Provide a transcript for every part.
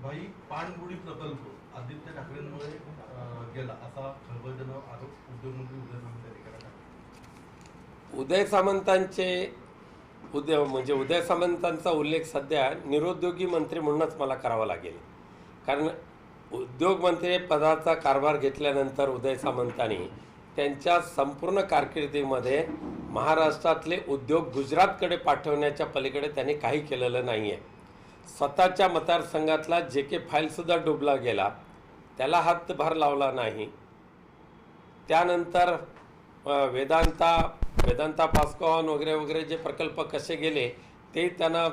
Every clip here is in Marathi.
प्रकल्प आदित्य ठाकरेंमुळे गेला असा खळबळजनक आरोप उद्योगमंत्री उदय सामंत यांनी केला उदय सामंतांचे उदय म्हणजे उदय सामंतांचा उल्लेख सध्या निरुद्योगी मंत्री म्हणूनच मला करावा लागेल. कारण उद्योगमंत्री पदाचा कारभार घेतल्यानंतर उदय सामंतांनी त्यांच्या संपूर्ण कारकिर्दीमध्ये महाराष्ट्रातले उद्योग गुजरातकडे पाठवण्याच्या पलीकडे त्यांनी काही केलेलं नाही आहे स्वतःच्या मतदारसंघातला जे के फाईलसुद्धा डुबला गेला. त्याला हातभार लावला नाही. त्यानंतर वेदांता वेदांता पास्कॉन वगैरे वगैरे जे प्रकल्प कसे गेले ते त्यांना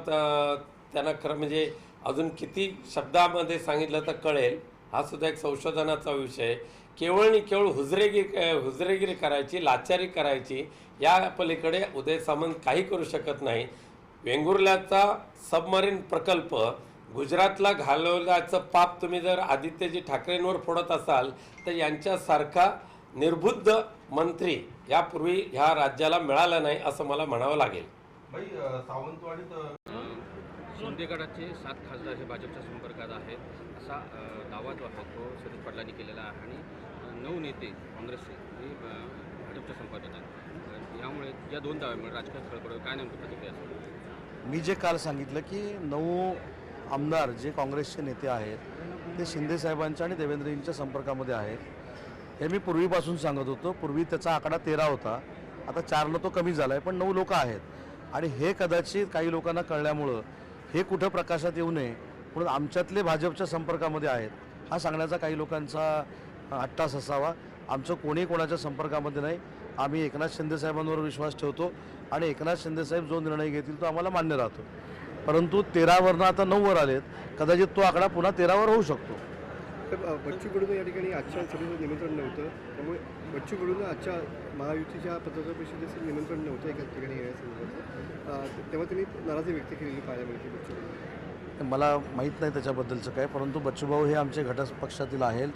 त्यांना खरं म्हणजे अजून किती शब्दामध्ये सांगितलं तर कळेल. हा सुद्धा एक संशोधनाचा विषय. आहे. केवळ आणि केवळ हुजरेगिरी हुजरेगिरी करायची लाचारी करायची या पलीकडे उदय सामंत काही करू शकत नाही. वेंगुर्ल्याचा सबमरीन प्रकल्प गुजरातला घालवल्याचं पाप तुम्ही जर आदित्यजी ठाकरेंवर फोडत असाल तर यांच्यासारखा निर्बुद्ध मंत्री यापूर्वी ह्या राज्याला मिळाला नाही असं मला म्हणावं लागेल. सावंतवाडीत अं, शिंदे गटाचे सात खासदार हे भाजपच्या संपर्कात आहेत असा दावा जो आहे तो शरद पडलांनी केलेला आहे. आणि नऊ नेते काँग्रेसचे हे भाजपच्या संपर्कात आहेत. यामुळे या दोन दाव्यामुळे राजकीय खळबळ काय नेमकी प्रतिक्रिया असेल मी जे काल सांगितलं की नऊ आमदार जे काँग्रेसचे नेते आहेत ते शिंदेसाहेबांच्या आणि देवेंद्रजींच्या संपर्कामध्ये आहेत. हे मी पूर्वीपासून सांगत होतो. पूर्वी त्याचा आकडा तेरा होता. आता चारनं तो कमी झाला आहे पण नऊ लोकं आहेत. आणि हे कदाचित काही लोकांना कळल्यामुळं हे कुठं प्रकाशात येऊ नये म्हणून आमच्यातले भाजपच्या संपर्कामध्ये आहेत हा सांगण्याचा काही लोकांचा अट्टास असावा. आमचं कोणी कोणाच्या संपर्कामध्ये नाही. आम्ही एकनाथ शिंदे साहेबांवर विश्वास ठेवतो आणि एकनाथ शिंदे साहेब जो निर्णय घेतील तो आम्हाला मान्य राहतो. परंतु तेरावरनं आता नऊवर आलेत. कदाचित तो आकडा पुन्हा तेरावर होऊ शकतो. बच्चू कडून या ठिकाणी आजच्या सभेचं निमंत्रण नव्हतं. त्यामुळे बच्चू कडून आजच्या महायुतीच्या पत्रकार परिषदेचं निमंत्रण नव्हतं एका ठिकाणी येण्यासंदर्भात. तेव्हा त्यांनी नाराजी व्यक्त केलेली पाहायला मिळते बच्चू कडू मला माहीत नाही त्याच्याबद्दलचं काय परंतु बच्चूभाऊ हे आमचे घटक पक्षातील आहेत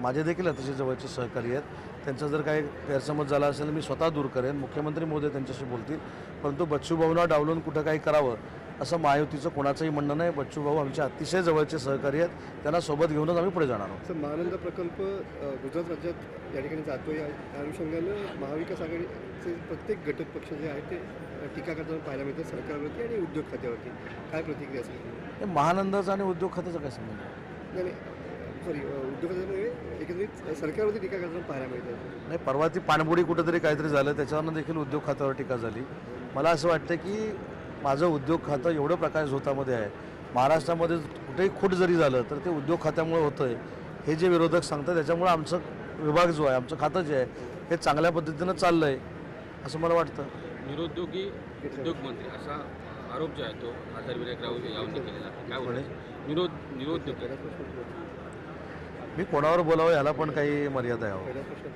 माझे देखील अतिशय जवळचे सहकारी आहेत. त्यांचा जर काही गैरसमज झाला असेल मी स्वतः दूर करेन. मुख्यमंत्री मोदी त्यांच्याशी बोलतील. परंतु बच्चूभाऊंना डावलून कुठं काही करावं असं महायुतीचं कोणाचंही म्हणणं नाही. बच्चूभाऊ आमचे अतिशय जवळचे सहकारी आहेत. त्यांना सोबत घेऊनच आम्ही पुढे जाणार आहोत. तर महानंद प्रकल्प गुजरात राज्यात या ठिकाणी जातो या अनुषंगानं महाविकास आघाडीचे प्रत्येक घटक पक्ष जे आहेत ते टीका करताना पाहायला मिळतात सरकारवरती आणि उद्योग खात्यावरती. काय प्रतिक्रिया असेल? हे महानंदाचा आणि उद्योग खात्याचा काय संबंध नाही. सॉरी एकंदरीत सरकारवरती टीका करताना पाहायला मिळतात नाही परवा ती पाणबुडी कुठंतरी काहीतरी झालं त्याच्यावरनं देखील उद्योग खात्यावर टीका झाली. मला असं वाटतं की माझं उद्योग खातं एवढं प्रकाश झोतामध्ये आहे. महाराष्ट्रामध्ये कुठेही खूट जरी झालं तर ते उद्योग खात्यामुळे होतं आहे हे जे विरोधक सांगतात त्याच्यामुळे आमचं विभाग जो आहे आमचं खातं जे आहे हे चांगल्या पद्धतीनं चाललं आहे असं मला वाटतं. निरुद्योगी उद्योगमंत्री असा आरोप जो आहे तो खासदार विनायक राऊत यांनी केलेला आहे. काय निरोध निरुद्योगी मी कोणावर बोलावं याला पण काही मर्यादा आहे प्रश्न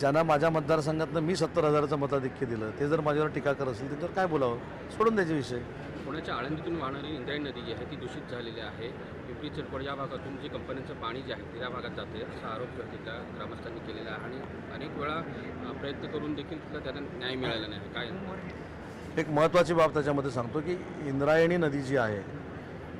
ज्यांना माझ्या मतदारसंघातनं मी सत्तर हजाराचं मताधिक्य दिलं ते जर माझ्यावर टीका करत असेल त्यांच्यावर काय बोलावं? सोडून द्यायचे विषय. पुण्याच्या आळंदीतून वाहणारी इंद्रायणी नदी जी आहे ती दूषित झालेली आहे. पिंपरी चिरपड या भागातून जे कंपन्यांचं पाणी जे आहे ते या भागात जाते असा आरोप तिथल्या ग्रामस्थांनी केलेला आहे. आणि अनेक वेळा प्रयत्न करून देखील तिथला त्यांना न्याय मिळाला नाही. काय? एक महत्त्वाची बाब त्याच्यामध्ये सांगतो की इंद्रायणी नदी जी आहे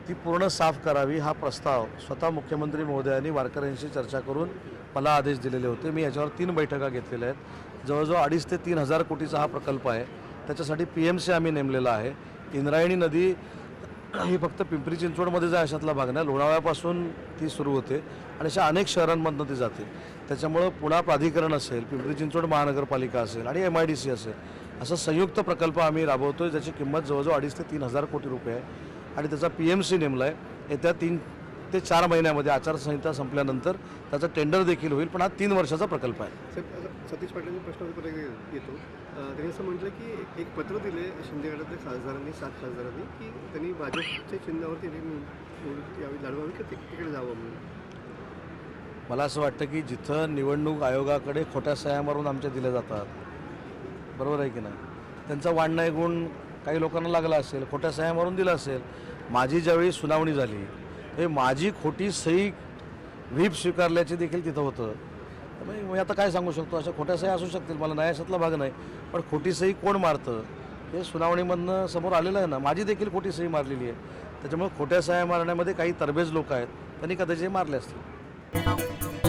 ती पूर्ण साफ करावी हा प्रस्ताव स्वतः मुख्यमंत्री महोदयांनी वारकऱ्यांशी चर्चा करून मला आदेश दिलेले होते. मी याच्यावर तीन बैठका घेतलेल्या आहेत. जवळजवळ अडीच ते तीन हजार कोटीचा हा प्रकल्प आहे. त्याच्यासाठी पी एम सी आम्ही नेमलेला आहे. इंद्रायणी नदी ही फक्त पिंपरी चिंचवडमध्ये जा अशातला भाग नाही. लोणावळ्यापासून ती सुरू होते आणि अशा अनेक शहरांमधनं ती जाते. त्याच्यामुळं पुणा प्राधिकरण असेल पिंपरी चिंचवड महानगरपालिका असेल आणि एम आय डी सी असेल असं संयुक्त प्रकल्प आम्ही राबवतो आहे ज्याची किंमत जवळजवळ अडीच ते तीन हजार कोटी रुपये आहे. आणि त्याचा पी एम सी नेमला आहे येत्या तीन ते चार महिन्यामध्ये आचारसंहिता संपल्यानंतर त्याचं टेंडर देखील होईल पण हा तीन वर्षाचा प्रकल्प आहे. सतीश पाटलांनी प्रश्न येतो. त्यांनी असं म्हटलं की एक- पत्र दिले शिंदे गटातल्या खासदारांनी सात खासदारांनी की त्यांनी भाजपच्या चिन्हावरती लढवावी की तिकडे जावं म्हणून? मला असं वाटतं की जिथं निवडणूक आयोगाकडे खोट्या सह्या मारून आमच्या दिल्या जातात. बरोबर आहे की नाही? त्यांचा वाढणाय गुण काही लोकांना लागला असेल खोट्या सह्या मारून दिला असेल माझी ज्यावेळी सुनावणी झाली हे माझी खोटी सही व्हीप स्वीकारल्याचे देखील तिथं होतं. त्यामुळे मी आता काय सांगू शकतो? अशा खोट्या सह्या असू शकतील मला न्यायाशातला भाग नाही पण खोटी सही कोण मारतं? हे सुनावणीमधनं समोर आलेलं आहे ना माझी देखील खोटी सही मारलेली आहे. त्याच्यामुळे खोट्या सह्या मारण्यामध्ये काही तरबेज लोक आहेत त्यांनी कदाचित मारले असतील.